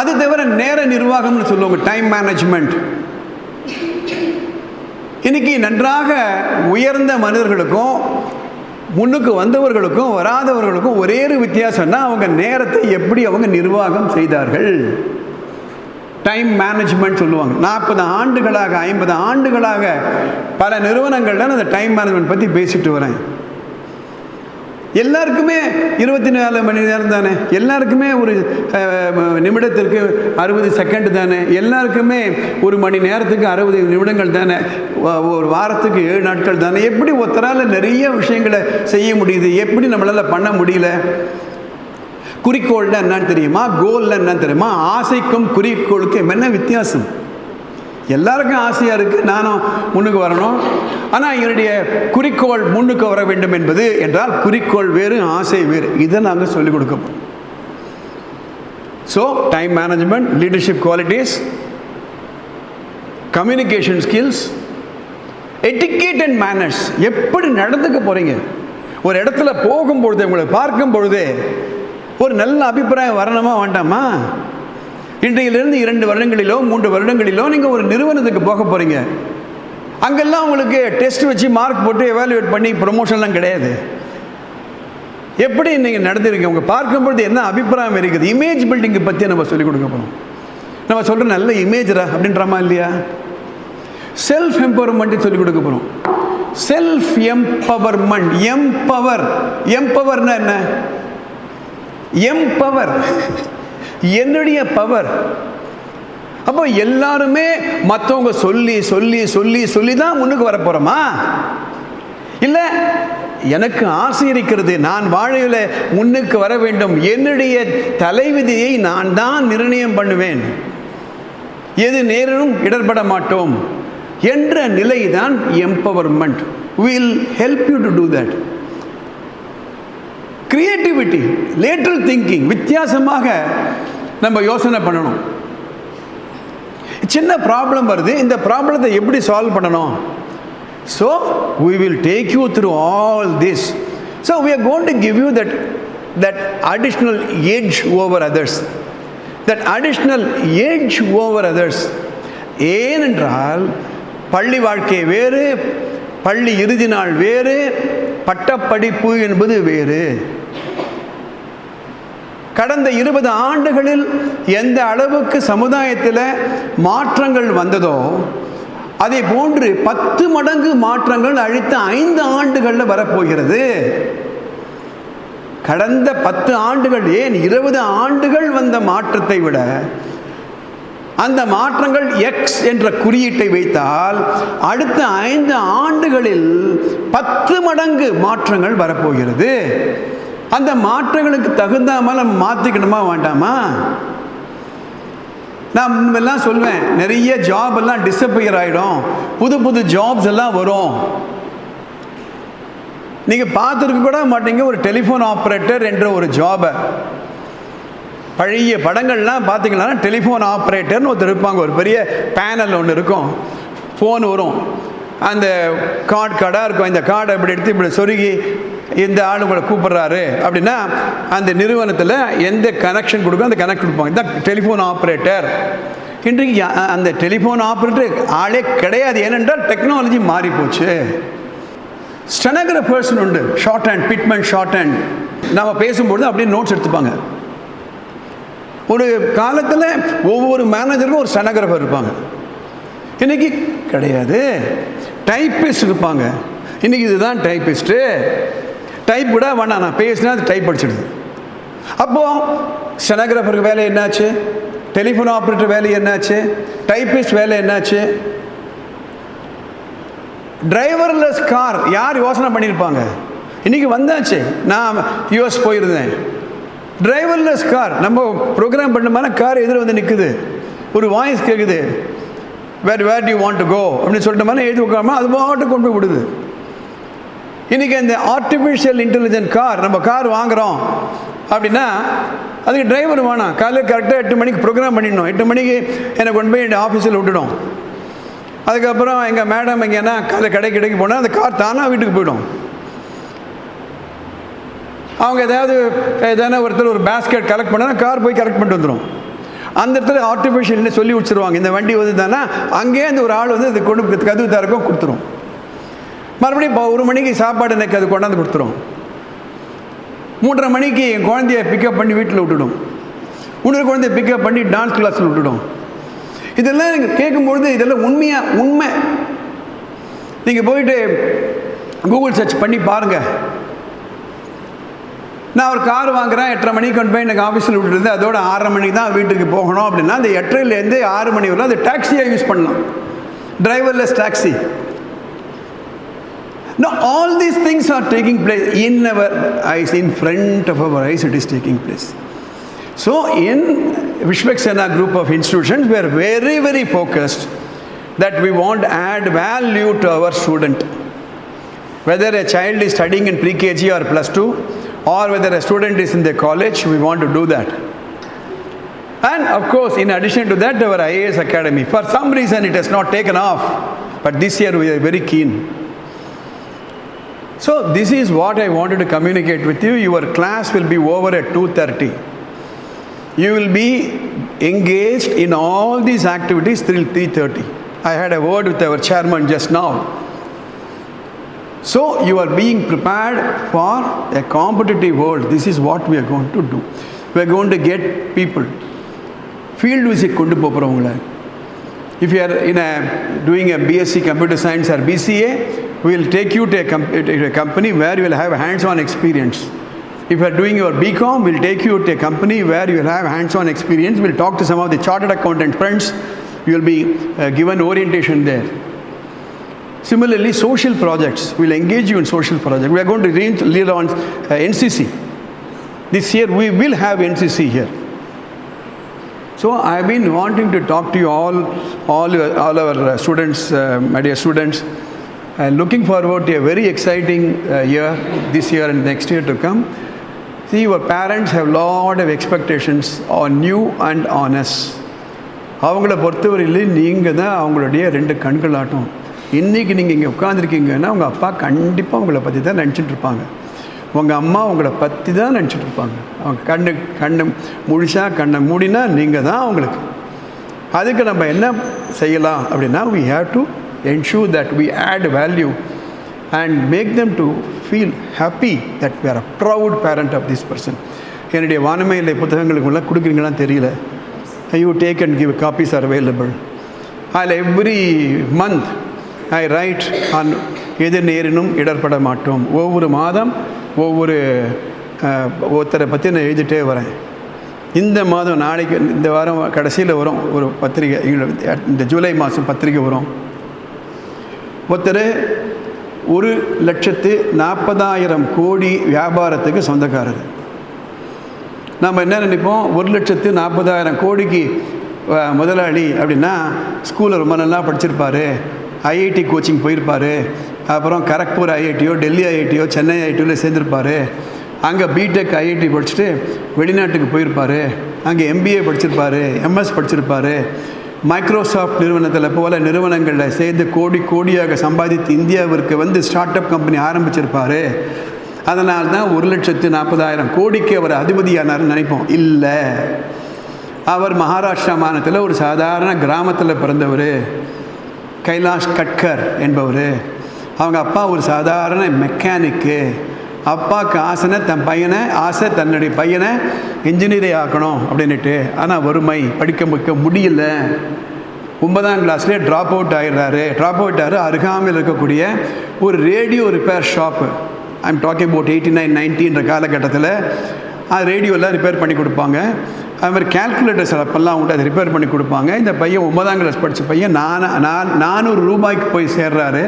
அது தவிர நேர நிர்வாகம்னு சொல்லுவாங்க டைம் மேனேஜ்மெண்ட் இன்னைக்கு நன்றாக உயர்ந்த மனிதர்களுக்கும் முன்னுக்கு வந்தவர்களுக்கும் வராதவர்களுக்கும் ஒரே ஒரு வித்தியாசம்னா அவங்க நேரத்தை எப்படி அவங்க நிர்வாகம் செய்தார்கள்? டைம் மேனேஜ்மெண்ட் சொல்லுவாங்க. நாற்பது ஆண்டுகளாக ஐம்பது ஆண்டுகளாக பல நிறுவனங்கள்ல நான் அந்த டைம் மேனேஜ்மெண்ட் பற்றி பேசிட்டு வரேன். எல்லாருக்குமே இருபத்தி நாலு மணி நேரம் தானே? எல்லாருக்குமே ஒரு நிமிடத்திற்கு அறுபது செகண்ட் தானே? எல்லாருக்குமே ஒரு மணி நேரத்துக்கு அறுபது நிமிடங்கள் தானே? ஒரு வாரத்துக்கு ஏழு நாட்கள் தானே? எப்படி ஒருத்தரால் நிறைய விஷயங்களை செய்ய முடியுது? எப்படி நம்மளால் பண்ண முடியல? குறிக்கோள்னா என்னன்னு தெரியுமா? கோல்னா என்னன்னு தெரியுமா? ஆசைக்கும் குறிக்கோளுக்கும் என்ன வித்தியாசம்? எல்லாருக்கும் ஆசையாக இருக்குது நானும் முன்னுக்கு வரணும். ஆனால் என்னுடைய குறிக்கோள் முன்னுக்கு வர வேண்டும் என்பது என்றால் குறிக்கோள் வேறு ஆசை வேறு. இதை நாங்கள் சொல்லிக் கொடுக்க so time management leadership qualities communication skills etiquette and manners எப்படி நடந்துக்க போகிறீங்க ஒரு இடத்துல போகும்பொழுது உங்களை பார்க்கும் பொழுதே ஒரு நல்ல அபிப்பிராயம் வரணுமா வேண்டாமா? இன்றையிலிருந்து இரண்டு வருடங்களிலோ மூன்று வருடங்களிலோ நீங்கள் ஒரு நிறுவனத்துக்கு போக போகிறீங்க அங்கெல்லாம் உங்களுக்கு டெஸ்ட் வச்சு மார்க் போட்டு எவாலுவேட் பண்ணி ப்ரொமோஷன்லாம் கிடையாது. எப்படி நீங்கள் நடந்துருக்கீங்க? உங்கள் பார்க்கும்பொழுது என்ன அபிப்பிராயம் இருக்குது? இமேஜ் பில்டிங்கை பற்றி நம்ம சொல்லிக் கொடுக்க போகிறோம் நம்ம சொல்கிற நல்ல இமேஜரா அப்படின்றமா இல்லையா? செல்ஃப் எம்பவர்மெண்ட்டு சொல்லிக் கொடுக்க போகிறோம் செல்ஃப் எம்பவர்மெண்ட் எம்பவர் எம்பவர்னா என்ன? எம்பவர் என்னுடைய பவர் அப்போ எல்லாருமே மற்றவங்க சொல்லி சொல்லி சொல்லி சொல்லி தான் முன்னுக்கு வரப்போகிறோமா இல்லை எனக்கு ஆசை இருக்கிறது நான் வாழையில் முன்னுக்கு வர வேண்டும். என்னுடைய தலைவிதியை நான் தான் நிர்ணயம் பண்ணுவேன். எது நேரிலும் இடர்பட மாட்டோம் என்ற நிலை தான் empowerment will help you to do that creativity lateral thinking வித்தியாசமாக நம்ம யோசனை பண்ணணும் சின்ன ப்ராப்ளம் வருது இந்த ப்ராப்ளத்தை எப்படி சால்வ் பண்ணணும் so we will take you through all this so we are gonna give you that that additional edge over others that additional edge over others ஏனென்றால் பள்ளி வாழ்க்கை வேறு பள்ளி இறுதி நாள் வேறு பட்டப்படிப்பு என்பது வேறு கடந்த இருபது ஆண்டுகளில் எந்த அளவுக்கு சமுதாயத்தில் மாற்றங்கள் வந்ததோ அதே போன்று பத்து மடங்கு மாற்றங்கள் அழித்த ஐந்து ஆண்டுகளில் வரப்போகிறது. கடந்த பத்து ஆண்டுகள் ஏன் இருபது ஆண்டுகள் வந்த மாற்றத்தை விட அந்த மாற்றங்கள் எக்ஸ் என்ற குறியீட்டை வைத்தால் அடுத்த ஐந்து ஆண்டுகளில் பத்து மடங்கு மாற்றங்கள் வரப்போகிறது. அந்த மாற்றங்களுக்கு தகுந்த மாதிரி நம்ம மாற்றிக்கணுமா வேண்டாமா? நான் முன்பெல்லாம் சொல்வேன் நிறைய ஜாப் எல்லாம் டிஸப்பியர் ஆகிடும் புது புது ஜாப்ஸ் எல்லாம் வரும். நீங்கள் பார்த்துருக்க கூட மாட்டீங்க ஒரு டெலிஃபோன் ஆப்ரேட்டர் என்ற ஒரு ஜாபை பழைய படங்கள்லாம் பார்த்தீங்கன்னா டெலிஃபோன் ஆப்ரேட்டர்னு ஒருத்தர் இருப்பாங்க. ஒரு பெரிய பேனல் ஒன்று இருக்கும். ஃபோன் வரும். அந்த கார்டு கார்டாக இருக்கும் இந்த கார்டை இப்படி எடுத்து இப்படி சொருகி இந்த ஆள் உங்களை கூப்பிட்றாரு அப்படின்னா அந்த நிறுவனத்தில் எந்த கனெக்ஷன் கொடுக்கும் அந்த கனெக்ட் கொடுப்பாங்க. இந்த டெலிஃபோன் ஆப்ரேட்டர் இன்றைக்கு அந்த டெலிஃபோன் ஆப்ரேட்டர் ஆளே கிடையாது. ஏனென்றால் டெக்னாலஜி மாறி போச்சு ஸ்டெனோகிராஃபர்ஸ்னு உண்டு. ஷார்ட் ஹேண்ட் பிட்மெண்ட் ஷார்ட் ஹேண்ட் நம்ம பேசும்பொழுது அப்படியே நோட்ஸ் எடுத்துப்பாங்க. ஒரு காலத்தில் ஒவ்வொரு மேனேஜருக்கும் ஒரு ஸ்டெனோகிராஃபர் இருப்பாங்க. இன்னைக்கு கிடையாது. டைப்பிஸ்ட் இருப்பாங்க. இன்னைக்கு இதுதான் டைப்பிஸ்ட்டு டைப் கூட வேணாம். நான் பேசினா அது டைப் அடிச்சிடுது. அப்போது ஸ்டெனோகிராஃபருக்கு வேலை என்னாச்சு? டெலிஃபோன் ஆப்ரேட்டர் வேலை என்னாச்சு? டைப்பிஸ்ட் வேலை என்னாச்சு? டிரைவர்லெஸ் கார் யார் யோசனை பண்ணியிருப்பாங்க? இன்றைக்கி வந்தாச்சு. நான் யூஎஸ் போயிருந்தேன். டிரைவர்லெஸ் கார் நம்ம ப்ரோக்ராம் பண்ண மாதிரி கார் எதிர வந்து நிற்குது ஒரு வாய்ஸ் கேட்குது where where you want to go அப்படின்னு சொல்லிட்டு மாதிரி எழுதி உட்காமல் அது பாட்டு கொண்டு போய் விடுது. இன்றைக்கி இந்த ஆர்டிஃபிஷியல் இன்டெலிஜென்ட் கார் நம்ம கார் வாங்குகிறோம் அப்படின்னா அதுக்கு டிரைவர் வேணாம் காலையில் கரெக்டாக எட்டு மணிக்கு ப்ரோக்ராம் பண்ணிடணும். எட்டு மணிக்கு என்னை கொண்டு போய் என் ஆஃபீஸில் விட்டுடும். அதுக்கப்புறம் எங்கள் மேடம் எங்கன்னா காலை கடை கடைக்கு போனால் அந்த கார் தானாக வீட்டுக்கு போயிடும். அவங்க ஏதாவது எதனா ஒருத்தர் ஒரு பேஸ்கெட் கலெக்ட் பண்ணால் கார் போய் கலெக்ட் பண்ணிட்டு வந்துடும் அந்த இடத்துல ஆர்டிஃபிஷியல்னு சொல்லி வச்சுருவாங்க. இந்த வண்டி வந்து அங்கேயே அந்த ஒரு ஆள் வந்து அது கொண்டு கதவு திறக்கும் கொடுத்துரும். மறுபடியும் இப்போ ஒரு மணிக்கு சாப்பாடு எனக்கு அது கொண்டாந்து கொடுத்துரும். மூன்றரை மணிக்கு என் குழந்தைய பிக்கப் பண்ணி வீட்டில் விட்டுடும். இன்னொரு குழந்தைய பிக்கப் பண்ணி டான்ஸ் கிளாஸில் விட்டுடும். இதெல்லாம் நீங்கள் கேட்கும்பொழுது இதெல்லாம் உண்மையாக உண்மை? நீங்கள் போயிட்டு கூகுள் சர்ச் பண்ணி பாருங்கள் நான் ஒரு கார் வாங்குறேன் எட்டரை மணிக்கு கொண்டு போய் எனக்கு ஆஃபீஸில் விட்டுருந்து அதோட ஆறரை மணிக்கு தான் வீட்டுக்கு போகணும் அப்படின்னா அந்த எட்டரைலேருந்து ஆறு மணி வரலாம் அந்த டாக்ஸியாக யூஸ் பண்ணலாம் driverless taxi no all these things are taking place in our eyes in front of our eyes it is taking place so in Vishwaksena group of institutions were very, very very that that want want add value to our student. Whether a child is studying in pre-KG or plus two, or whether a student is in the college, we want to do that. And of course, in addition to that, our IAS Academy. For some reason, it has not taken off, but this year we are very keen. So this is what I wanted to communicate with you. Your class will be over at 2:30. You will be engaged in all these activities till 3:30. I had a word with our chairman just now. So you are being prepared for a competitive world. This is what we are going to do. We are going to get people. Field visit கொண்டு போகிறவங்கள if you are in a doing a BSc computer science or BCA, we will take you to a, com- to a company where you will have hands-on experience. If you are doing your BCom, we'll take you to a company where you will have hands-on experience. We'll talk to some of the chartered accountant friends. You will be uh, given orientation there. Similarly, social projects. We'll engage you in social projects. We are going to re- lead on uh, NCC. This year we will have NCC here. So I have been wanting to talk to you all, all, your, all our students, uh, my dear students, and looking forward to a very exciting uh, year, this year and next year to come. See, your parents have a lot of expectations on you and on us. அவங்கள பொறுத்தவரையில் நீங்கள் தான் அவங்களுடைய ரெண்டு கண்களாட்டும் இன்றைக்கி நீங்கள் இங்கே உட்காந்துருக்கீங்கன்னா உங்கள் அப்பா கண்டிப்பாக உங்களை பற்றி தான் நினச்சிட்டு இருப்பாங்க. உங்கள் அம்மா உங்களை பற்றி தான் நினச்சிட்டு இருப்பாங்க. அவங்க கண்ணு கண்ணு முழிச்சா கண்ணை மூடினா நீங்கள் தான் அவங்களுக்கு. அதுக்கு நம்ம என்ன செய்யலாம் அப்படின்னா we have to ensure that we add value and make them to feel happy that were a proud parent of this person என்னுடைய என்னுடைய வானமையில புத்தகங்களுக்குலாம் கொடுக்குறீங்களான்னு தெரியல. You take and give copies are available அதில் every month I write on எது நேரினும் இடர்பட மாட்டோம். ஒவ்வொரு மாதம் ஒவ்வொரு ஒருத்தரை பற்றி நான் எழுதிட்டே வரேன். இந்த மாதம் நாளைக்கு இந்த வாரம் கடைசியில் வரும் ஒரு பத்திரிகை இந்த ஜூலை மாதம் பத்திரிகை வரும். ஒருத்தர் ஒரு லட்சத்து நாற்பதாயிரம் கோடி வியாபாரத்துக்கு சொந்தக்காரர். நம்ம என்ன நினைப்போம்? ஒரு லட்சத்து நாற்பதாயிரம் கோடிக்கு முதலாளி அப்படின்னா ஸ்கூலில் ரொம்ப நல்லா படிச்சிருப்பார். ஐஐடி கோச்சிங் போயிருப்பார். அப்புறம் கரக்பூர் ஐஐடியோ டெல்லி ஐஐடியோ சென்னை ஐஐடியோவில் சேர்ந்துருப்பார். அங்கே பிடெக் ஐஐடி படிச்சுட்டு வெளிநாட்டுக்கு போயிருப்பார். அங்கே எம்பிஏ படிச்சிருப்பாரு எம்எஸ் படிச்சிருப்பாரு. மைக்ரோசாஃப்ட் நிறுவனத்தில் போல நிறுவனங்களில் சேர்ந்து கோடி கோடியாக சம்பாதித்து இந்தியாவிற்கு வந்து ஸ்டார்ட் அப் கம்பெனி ஆரம்பிச்சிருப்பாரு. அதனால தான் ஒரு லட்சத்து நாற்பதாயிரம் கோடிக்கு அவர் அதிபதியானார்னு நினைப்போம். இல்லை. அவர் மகாராஷ்டிரா மாநிலத்தில் ஒரு சாதாரண கிராமத்தில் பிறந்தவர். கைலாஷ் கட்கர் என்பவர். அவங்க அப்பா ஒரு சாதாரண மெக்கானிக்கு அப்பாவுக்கு ஆசைனை தன் பையனை ஆசை தன்னுடைய பையனை இன்ஜினியரை ஆக்கணும் அப்படின்னுட்டு. ஆனால் வறுமை படிக்க முடிக்க முடியல. ஒன்பதாம் கிளாஸ்லேயே ட்ராப் அவுட் ஆகிடுறாரு ட்ராப் அவுட் ஆகிற அருகாமையில் இருக்கக்கூடிய ஒரு radio repair shop I'm talking about eighty nine நைன்டின்ற காலகட்டத்தில் அது ரேடியோலாம் ரிப்பேர் பண்ணி கொடுப்பாங்க. அது மாதிரி கேல்குலேட்டர்ஸ் அப்பெல்லாம் உண்டு அதை ரிப்பேர் பண்ணி கொடுப்பாங்க. இந்த பையன் ஒன்பதாம் கிளாஸ் படித்த பையன் நான் நான் நானூறு ரூபாய்க்கு போய் சேர்றாரு.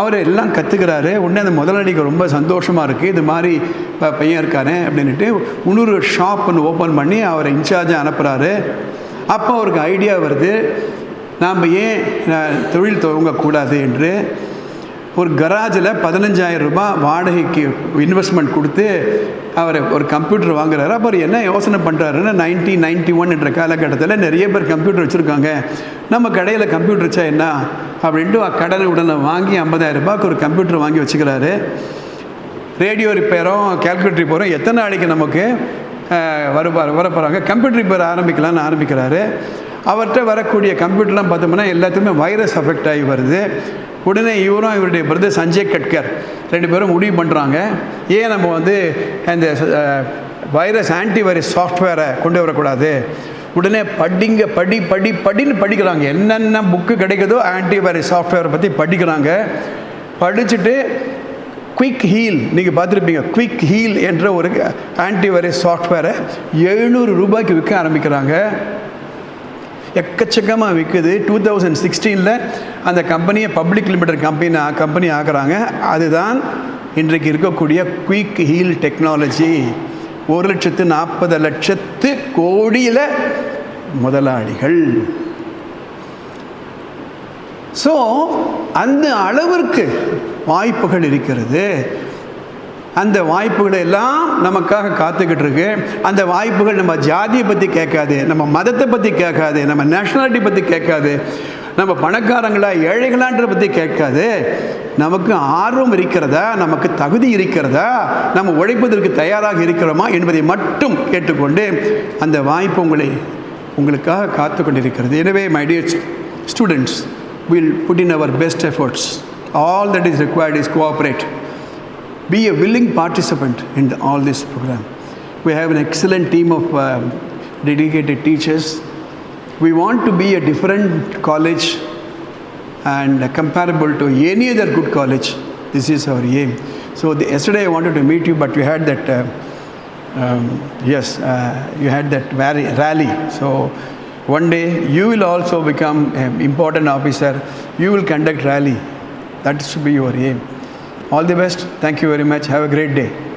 அவர் எல்லாம் கற்றுக்கிறாரு உடனே அந்த முதலாளிக்கு ரொம்ப சந்தோஷமாக இருக்குது இது மாதிரி பையன் இருக்காரு அப்படின்ட்டு இன்னொரு ஷாப் ஒன்று ஓப்பன் பண்ணி அவரை இன்சார்ஜாக அனுப்புகிறாரு அப்போ அவருக்கு ஐடியா வருது. நாம் ஏன் தொழில் துவங்கக்கூடாது என்று ஒரு கராஜில் பதினஞ்சாயிரம் ரூபாய் வாடகைக்கு இன்வெஸ்ட்மெண்ட் கொடுத்து அவர் ஒரு கம்ப்யூட்டர் வாங்குறாரு. அப்போ அவர் என்ன யோசனை பண்ணுறாருன்னா நைன்டீன் நைன்டி ஒன் என்ற காலகட்டத்தில் நிறைய பேர் கம்ப்யூட்டர் வச்சுருக்காங்க. நம்ம கடையில் கம்ப்யூட்டர் வச்சா என்ன? அப்படின்ட்டு கடனை உடனே வாங்கி ஐம்பதாயிரம் ரூபாய்க்கு ஒரு கம்ப்யூட்டர் வாங்கி வச்சுக்கிறாரு. ரேடியோ ரிப்பேரும் கேல்குலேட்டர் ரிப்பேரும் எத்தனை நாளைக்கு நமக்கு வருவார் வர போகிறாங்க கம்ப்யூட்டர் ரிப்பேர் ஆரம்பிக்கலாம்னு ஆரம்பிக்கிறாரு. அவர்கிட்ட வரக்கூடிய கம்ப்யூட்டர்லாம் பார்த்தோம்னா எல்லாத்துக்குமே வைரஸ் அஃபெக்ட் ஆகி வருது. உடனே இவரும் இவருடைய பிரதர் சஞ்சய் கட்கர் ரெண்டு பேரும் முடிவு பண்ணுறாங்க ஏன் நம்ம வந்து இந்த வைரஸ் ஆன்டி வைரஸ் சாஃப்ட்வேரை கொண்டு வரக்கூடாது? உடனே படிங்க படி படி படின்னு படிக்கிறாங்க. என்னென்ன புக்கு கிடைக்குதோ ஆன்டி வைரஸ் சாஃப்ட்வேரை பற்றி படிக்கிறாங்க. படிச்சுட்டு குயிக் ஹீல் நீங்கள் பார்த்துருப்பீங்க. குயிக் ஹீல் என்ற ஒரு ஆன்டி வைரஸ் சாஃப்ட்வேரை எழுநூறு ரூபாய்க்கு விற்க ஆரம்பிக்கிறாங்க. எக்கச்சக்கமாக விற்குது டூ தௌசண்ட் சிக்ஸ்டீனில் அந்த கம்பெனியை பப்ளிக் லிமிடெட் கம்பெனி கம்பெனி ஆக்குறாங்க. அதுதான் இன்றைக்கு இருக்கக்கூடிய குயிக் ஹீல் டெக்னாலஜி ஒரு லட்சத்து நாற்பது லட்சத்து கோடியில் முதலாளிகள். ஸோ அந்த அளவிற்கு வாய்ப்புகள் இருக்கிறது. அந்த வாய்ப்புகளை எல்லாம் நமக்காக காத்துக்கிட்டு இருக்கு அந்த வாய்ப்புகள் நம்ம ஜாதியை பற்றி கேட்காது நம்ம மதத்தை பற்றி கேட்காது நம்ம நேஷனாலிட்டி பற்றி கேட்காது நம்ம பணக்காரங்களா ஏழைகளான்றதை பற்றி கேட்காது. நமக்கு ஆர்வம் இருக்கிறதா? நமக்கு தகுதி இருக்கிறதா? நம்ம உழைப்பதற்கு தயாராக இருக்கிறோமா என்பதை மட்டும் கேட்டுக்கொண்டு அந்த வாய்ப்பு உங்களை உங்களுக்காக காத்து கொண்டிருக்கிறது எனவே my dear students will put in our best efforts all that is required is cooperate be a willing participant in the, all this program. We have an excellent team of um, dedicated teachers. We want to be a different college and uh, comparable to any other good college. This is our aim. So the, yesterday I wanted to meet you, but you had that. Uh, um, yes, uh, you had that rally, rally. So one day you will also become an important officer. You will conduct rally. That should be your aim. All the best. Thank you very much. Have a great day.